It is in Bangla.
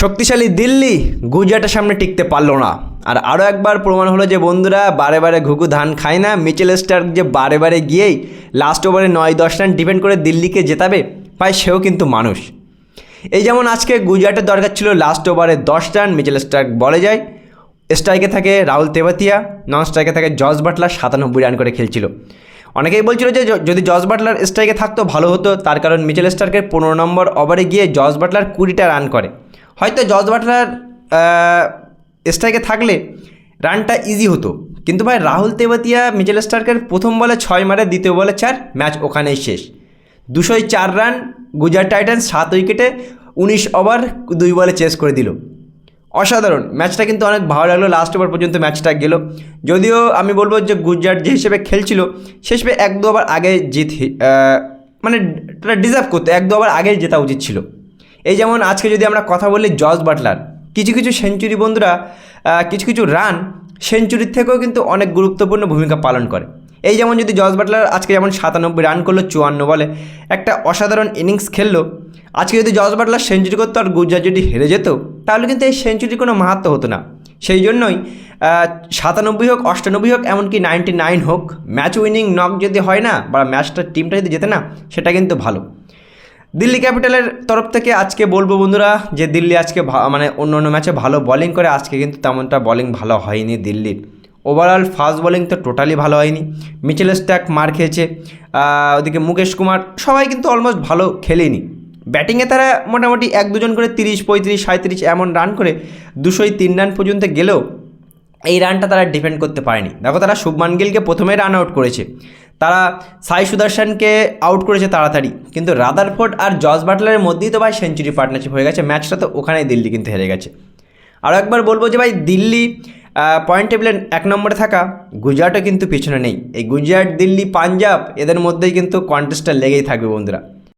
শক্তিশালী দিল্লি গুজরাটের সামনে টিকতে পারল না। আর আরও একবার প্রমাণ হলো যে বন্ধুরা, বারে বারে ঘুঘু ধান খায় না। মিচেল স্টার্ক যে বারে বারে গিয়েই লাস্ট ওভারে নয় দশ রান ডিপেন্ড করে দিল্লিকে জেতাবে, ভাই সেও কিন্তু মানুষ। এই যেমন আজকে গুজরাটের দরকার ছিল লাস্ট ওভারে দশ রান মিচেল স্টার্ক বলে যায়। স্ট্রাইকে থাকে রাহুল তেবাতিয়া নন স্ট্রাইকে থাকে জস বাটলার সাতানব্বই রান করে খেলছিল। অনেকেই বলছিল যে যদি জস বাটলার স্ট্রাইকে থাকতো, ভালো হতো। তার কারণ মিচেল স্টার্কের পনেরো নম্বর ওভারে গিয়ে জস বাটলার কুড়িটা রান করে। হয়তো জস বাটলার স্ট্রাইকে থাকলে রানটা ইজি হতো। কিন্তু ভাই, রাহুল তেবাতিয়া মিচেল স্টার্কের প্রথম বলে ছয় মারে, দ্বিতীয় বলে চার, ম্যাচ ওখানেই শেষ। দুশোই চার রান, গুজরাট টাইটান্স সাত উইকেটে উনিশ ওভার, দুই বলে চেস করে দিল। অসাধারণ। ম্যাচটা কিন্তু অনেক ভালো লাগল। লাস্ট ওভার পর্যন্ত ম্যাচটা গেল। যদিও আমি বলব যে গুজরাট যে হিসেবে খেলছিল হিসেবে এক দু ওভার আগে জিত মানে ডিজার্ভ করতো। এক দু ওভার আগে জেতা উচিত ছিল। এই যেমন আজকে যদি আমরা কথা বলি জস বাটলার, কিছু কিছু সেঞ্চুরি বন্ধুরা কিছু কিছু রান সেঞ্চুরির থেকেও কিন্তু অনেক গুরুত্বপূর্ণ ভূমিকা পালন করে। এই যেমন যদি জস বাটলার আজকে যেমন সাতানব্বই রান করল চুয়ান্ন বলে, একটা অসাধারণ ইনিংস খেললো, আজকে যদি জস বাটলার সেঞ্চুরি করতো আর গুজরাট যদি হেরে যেত, তাহলে কিন্তু এই সেঞ্চুরির কোনো মাহাত্ম হতো না। সেই জন্যই সাতানব্বই হোক, অষ্টানব্বই হোক, এমনকি নাইনটি নাইন হোক, ম্যাচ উইনিং নক যদি হয় না বা ম্যাচটা টিমটা যদি জেতে না, সেটা কিন্তু ভালো। দিল্লি ক্যাপিটালের তরফ থেকে আজকে বলব বন্ধুরা যে দিল্লি আজকে মানে অন্য অন্য ম্যাচে ভালো বোলিং করে, আজকে কিন্তু তেমনটা বোলিং ভালো হয়নি দিল্লির। ওভারঅল ফাস্ট বোলিং তো টোটালি ভালো হয়নি। মিচেল স্ট্যাক মার খেয়েছে ওদিকে মুকেশ কুমার সবাই কিন্তু অলমোস্ট ভালো খেলেনি। ব্যাটিংয়ে তারা মোটামুটি এক দুজন করে তিরিশ, পঁয়ত্রিশ সাঁত্রিশ এমন রান করে দুশোই তিন রান পর্যন্ত গেলেও এই রানটা তারা ডিফেন্ড করতে পারেনি। দেখো তারা শুভমান গিলকে প্রথমে রান আউট করেছে। তারা সাই সুদর্শনকে আউট করেছে তাড়াতাড়ি। কিন্তু রাদারফোর্ড আর জস বাটলারের মধ্যেই তো ভাই সেঞ্চুরি পার্টনারশিপ হয়ে গেছে। ম্যাচটা তো ওখানেই দিল্লি কিন্তু হেরে গেছে। আরও একবার বলব যে ভাই দিল্লি পয়েন্ট টেবিলের এক নম্বরে থাকা গুজরাটও কিন্তু পিছনে নেই। এই গুজরাট, দিল্লি, পাঞ্জাব এদের মধ্যেই কিন্তু কন্টেস্টটা লেগেই থাকবে বন্ধুরা।